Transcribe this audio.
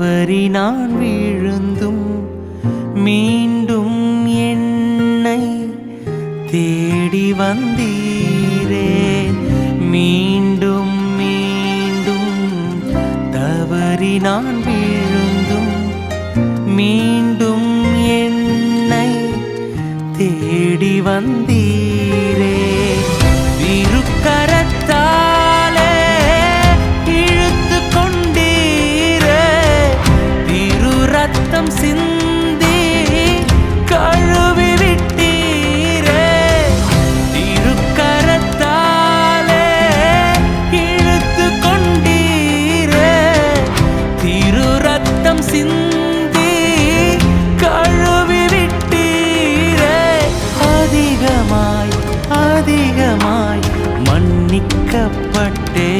தவறி நான் விழுந்தும் மீண்டும் என்னை தேடி வந்தீரே. மீண்டும் மீண்டும் தவறி நான் விழுந்தும் மீண்டும் என்னை தேடி வந்தீரே. ரத்தம் சிந்தி கழுவி விட்டீரே திருக்கரத்தாலே இழுத்து கொண்டீரே திரு ரத்தம் சிந்தி கழுவி அதிகமாய் அதிகமாய் மன்னிக்கப்பட்டே.